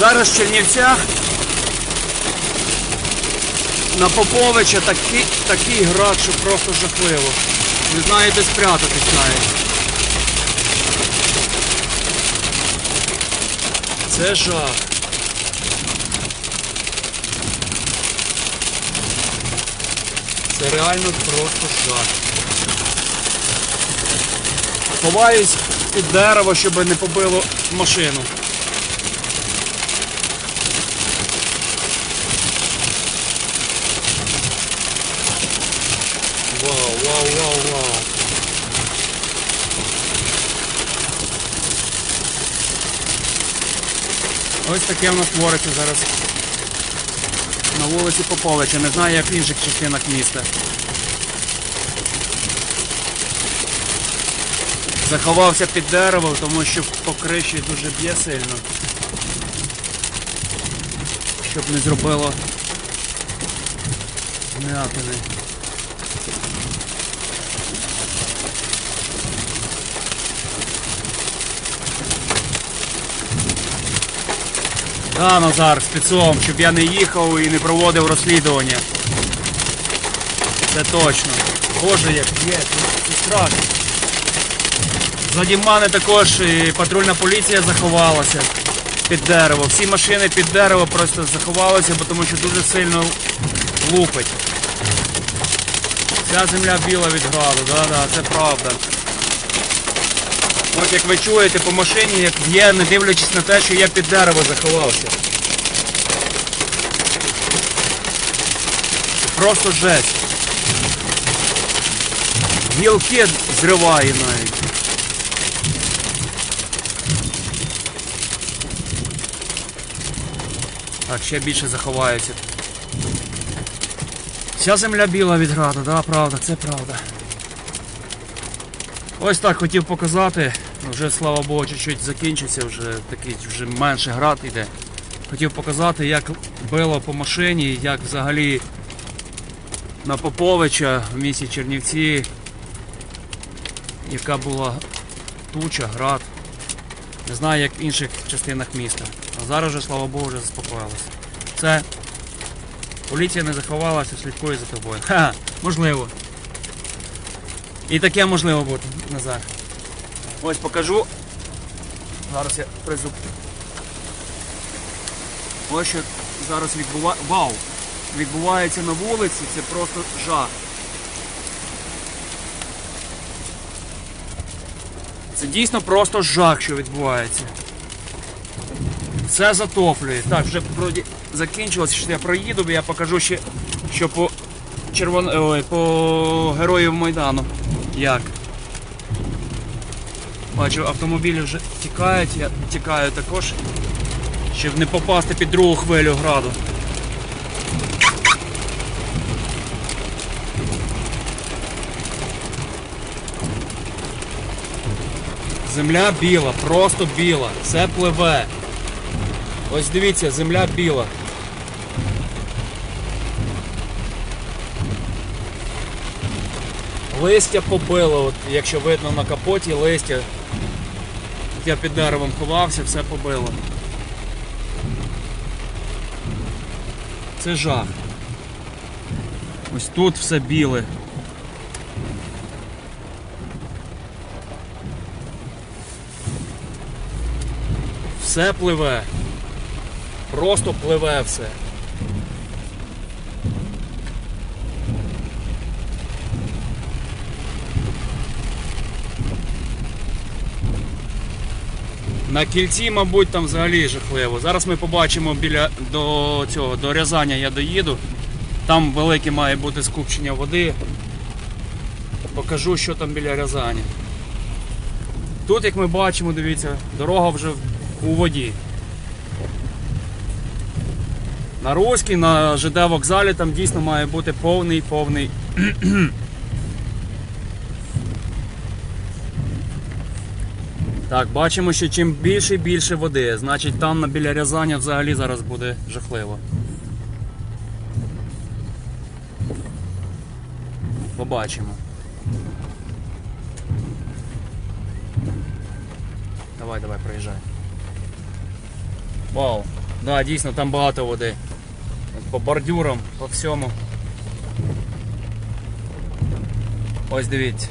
Зараз в Чернівцях на Поповича такий, такий град, що просто жахливо. Не знаю, де спрятатись навіть. Це жах. Це реально просто жах. Ховаюсь під дерево, щоб не побило машину. Вау, вау, вау, вау. Ось таке в нас твориться зараз на вулиці Поповича. Не знаю, як в інших частинах міста. Заховався під деревом, тому що по криші дуже б'є сильно. Щоб не зробило змятини. Да, Назар, спецом, щоб я не їхав і не проводив розслідування. Це точно. Боже, як є, це страшно. Ззаді мене також і патрульна поліція заховалася під дерево. Всі машини під дерево просто заховалися, бо тому що дуже сильно лупить. Вся земля біла від граду, да, да, це правда. От як ви чуєте по машині, як є, не дивлячись на те, що я під дерево заховався. Просто жесть. Гілки зриває навіть. Так, ще більше заховаються. Вся земля біла від граду, да, правда, це правда. Ось так хотів показати. Вже слава Богу, чуть-чуть закінчиться, вже такий вже менше град йде. Хотів показати, як било по машині, як взагалі на Поповича в місті Чернівці, яка була туча, град. Не знаю, як в інших частинах міста. А зараз вже, слава Богу, вже заспокоїлося. Це поліція не заховалася, слідкує за тобою. Ха, можливо. І таке можливо бути, Назар. Ось покажу. Зараз я призуп. Ось що зараз відбувається. Вау! Відбувається на вулиці, це просто жах. Це дійсно просто жах, що відбувається. Все затоплює. Так, вже вроді закінчилося, що я проїду, бо я покажу ще, що по червон... Ой, по героїв Майдану. Як? Бачу, автомобілі вже тікають, я тікаю також, щоб не попасти під другу хвилю граду. Земля біла, просто біла, все пливе. Ось дивіться, земля біла. Листя побило, от, якщо видно на капоті листя. Я під деревом ховався, все побило. Це жах. Ось тут все біле. Все пливе. Просто пливе все. На кільці, мабуть, там взагалі жахливо. Зараз ми побачимо біля до цього до Рязаня я доїду. Там велике має бути скупчення води. Покажу, що там біля Рязані. Тут, як ми бачимо, дивіться, дорога вже у воді. На Руській, на ЖД вокзалі там дійсно має бути повний повний. Так, бачимо, що чим більше і більше води, значить там біля Рязаня взагалі зараз буде жахливо. Побачимо. Давай, давай, проїжджай. Вау. Да, дійсно, там багато води. По бордюрам, по всьому. Ось дивіться.